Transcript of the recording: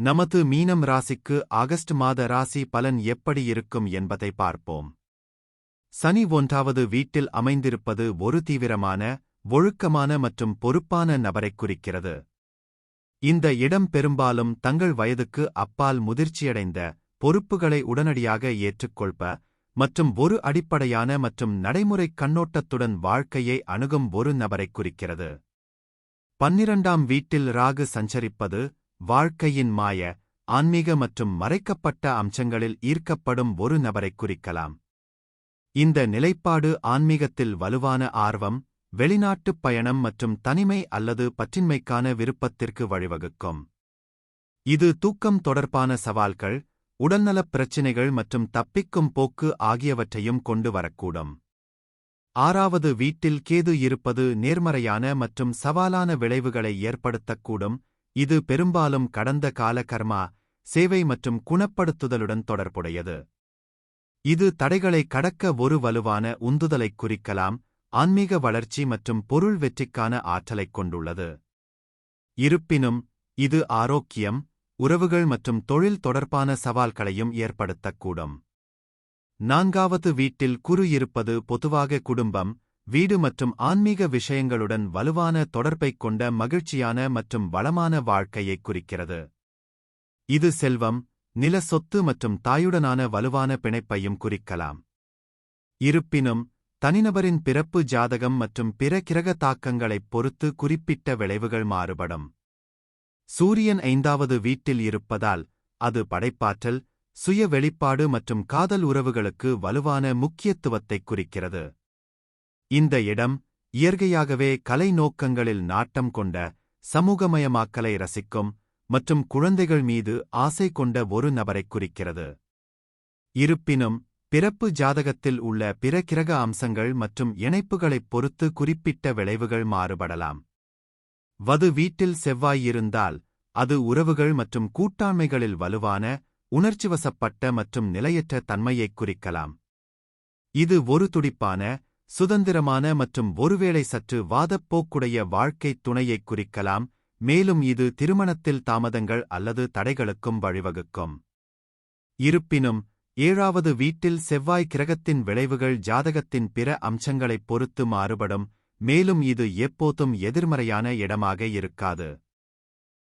நமது மீனம் ராசிக்கு ஆகஸ்ட் மாத ராசி பலன் எப்படி இருக்கும் என்பதை பார்ப்போம். சனி ஒன்றாவது வீட்டில் அமைந்திருப்பது ஒரு தீவிரமான ஒழுக்கமான மற்றும் பொறுப்பான நபரைக் குறிக்கிறது. இந்த இடம் பெரும்பாலும் தங்கள் வயதுக்கு அப்பால் முதிர்ச்சியடைந்த பொறுப்புகளை உடனடியாக ஏற்றுக்கொள்ப மற்றும் ஒரு அடிப்படையான மற்றும் நடைமுறைக் கண்ணோட்டத்துடன் வாழ்க்கையை அணுகும் ஒரு நபரைக் குறிக்கிறது. பன்னிரண்டாம் வீட்டில் ராகு சஞ்சரிப்பது வாழ்க்கையின் மாய ஆன்மீக மற்றும் மறைக்கப்பட்ட அம்சங்களில் ஈர்க்கப்படும் ஒரு நபரைக் குறிக்கலாம். இந்த நிலைப்பாடு ஆன்மீகத்தில் வலுவான ஆர்வம் வெளிநாட்டுப் பயணம் மற்றும் தனிமை அல்லது பற்றின்மைக்கான விருப்பத்திற்கு வழிவகுக்கும். இது தூக்கம் தொடர்பான சவால்கள் உடல்நலப் பிரச்சினைகள் மற்றும் தப்பிக்கும் போக்கு ஆகியவற்றையும் கொண்டு வரக்கூடும். ஆறாவது வீட்டில் கேது இருப்பது நேர்மறையான மற்றும் சவாலான விளைவுகளை ஏற்படுத்தக்கூடும் இது பெரும்பாலும் கடந்த கால கர்மா சேவை மற்றும் குணப்படுத்துதலுடன் தொடர்புடையது. இது தடைகளை கடக்க ஒரு வலுவான உந்துதலைக் குறிக்கலாம் ஆன்மீக வளர்ச்சி மற்றும் பொருள் வெற்றிக்கான ஆற்றலைக் கொண்டுள்ளது. இருப்பினும் இது ஆரோக்கியம் உறவுகள் மற்றும் தொழில் தொடர்பான சவால்களையும் ஏற்படுத்தக்கூடும். நான்காவது வீட்டில் குரு இருப்பது பொதுவாக குடும்பம் வீடு மற்றும் ஆன்மீக விஷயங்களுடன் வலுவான தொடர்பைக் கொண்ட மகிழ்ச்சியான மற்றும் வளமான வாழ்க்கையைக் குறிக்கிறது. இது செல்வம் நில சொத்து மற்றும் தாயுடனான வலுவான பிணைப்பையும் குறிக்கலாம். இருப்பினும் தனிநபரின் பிறப்பு ஜாதகம் மற்றும் பிற கிரக தாக்கங்களைப் பொறுத்து குறிப்பிட்ட விளைவுகள் மாறுபடும். சூரியன் ஐந்தாவது வீட்டில் இருப்பதால் அது படைப்பாற்றல் சுய வெளிப்பாடு மற்றும் காதல் உறவுகளுக்கு வலுவான முக்கியத்துவத்தைக் குறிக்கிறது. இந்த இடம் இயற்கையாகவே கலை நோக்கங்களில் நாட்டம் கொண்ட சமூகமயமாக்கலை ரசிக்கும் மற்றும் குழந்தைகள் மீது ஆசை கொண்ட ஒரு நபரைக் குறிக்கிறது. இருப்பினும் பிறப்பு ஜாதகத்தில் உள்ள பிற கிரக அம்சங்கள் மற்றும் இணைப்புகளைப் பொறுத்து குறிப்பிட்ட விளைவுகள் மாறுபடலாம். வது வீட்டில் செவ்வாய் இருந்தால் அது உறவுகள் மற்றும் கூட்டாண்மைகளில் வலுவான உணர்ச்சிவசப்பட்ட மற்றும் நிலையற்ற தன்மையைக் குறிக்கலாம். இது ஒரு துடிப்பான சுதந்திரமான மற்றும் ஒருவேளை சற்று வாதப்போக்குடைய வாழ்க்கைத் துணையைக் குறிக்கலாம் மேலும் இது திருமணத்தில் தாமதங்கள் அல்லது தடைகளுக்கும் வழிவகுக்கும். இருப்பினும் ஏழாவது வீட்டில் செவ்வாய் கிரகத்தின் விளைவுகள் ஜாதகத்தின் பிற அம்சங்களைப் பொறுத்து மாறுபடும் மேலும் இது எப்போதும் எதிர்மறையான இடமாக இருக்காது.